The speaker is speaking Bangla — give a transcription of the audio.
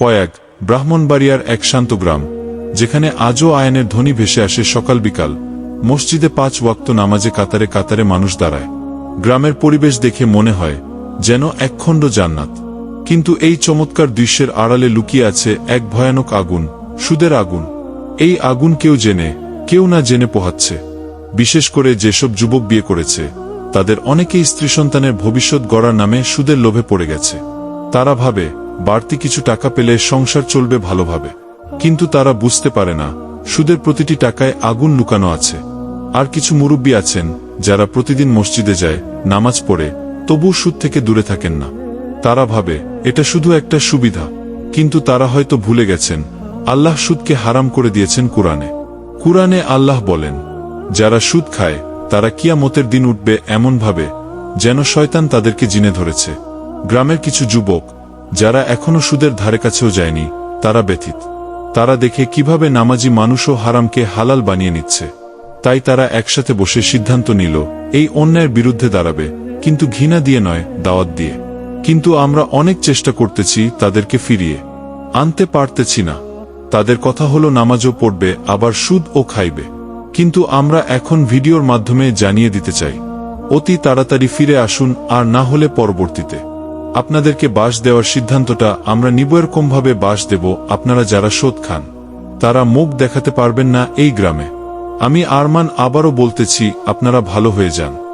পয়াগ ব্রাহ্মণবাড়িয়ার এক শান্ত গ্রাম, যেখানে আজও আয়নের ধ্বনি ভেসে আসে সকাল বিকাল। মসজিদে পাঁচ ওয়াক্ত নামাজে কাতারে কাতারে মানুষ দাঁড়ায়। গ্রামের পরিবেশ দেখে মনে হয় যেন একখণ্ড জান্নাত। কিন্তু এই চমৎকার দৃশ্যের আড়ালে লুকিয়ে আছে এক ভয়ানক আগুন, সুদের আগুন। এই আগুন কেউ জেনে, কেউ না জেনে পোহাচ্ছে। বিশেষ করে যেসব যুবক বিয়ে করেছে, তাদের অনেকেই স্ত্রী সন্তানের ভবিষ্যৎ গড়ার নামে সুদের লোভে পড়ে গেছে। তারা ভাবে বাড়তি কিছু টাকা পেলে সংসার চলবে ভালোভাবে। কিন্তু তারা বুঝতে পারে না, সুদের প্রতিটি টাকায় আগুন লুকানো আছে। আর কিছু মুরব্বী আছেন, যারা প্রতিদিন মসজিদে যায়, নামাজ পড়ে তবু সুদ থেকে দূরে থাকেন না। তারা ভাবে, এটা শুধু একটা সুবিধা। কিন্তু তারা হয়তো ভুলে গেছেন, আল্লাহ সুদকে হারাম করে দিয়েছেন কুরআনে। কুরআনে আল্লাহ বলেন, যারা সুদ খায়, তারা কিয়ামতের দিন উঠবে এমনভাবে যেন শয়তান তাদেরকে জিনে ধরেছে। গ্রামের কিছু যুবক যারা এখনও সুদের ধারে কাছেও যায়নি, তারা ব্যথিত। তারা দেখে কীভাবে নামাজি মানুষও হারামকে হালাল বানিয়ে নিচ্ছে। তাই তারা একসাথে বসে সিদ্ধান্ত নিল, এই অন্যায়ের বিরুদ্ধে দাঁড়াবে, কিন্তু ঘৃণা দিয়ে নয়, দাওয়াত দিয়ে। কিন্তু আমরা অনেক চেষ্টা করতেছি তাদেরকে ফিরিয়ে। আনতে পারতেছি না। তাদের কথা হলো নামাজও পড়বে, আবার সুদ ও খাইবে। কিন্তু আমরা এখন ভিডিওর মাধ্যমে জানিয়ে দিতে চাই। অতি তাড়াতাড়ি ফিরে আসুন, আর না হলে পরবর্তীতে। আপনাদেরকে বাস দেওয়ার সিদ্ধান্তটা আমরা নিব এরকমভাবে বাস দেব আপনারা যারা শোধ খান। তারা মুখ দেখাতে পারবেন না এই গ্রামে। আমি আরমান আবারও বলতেছি, আপনারা ভালো হয়ে যান।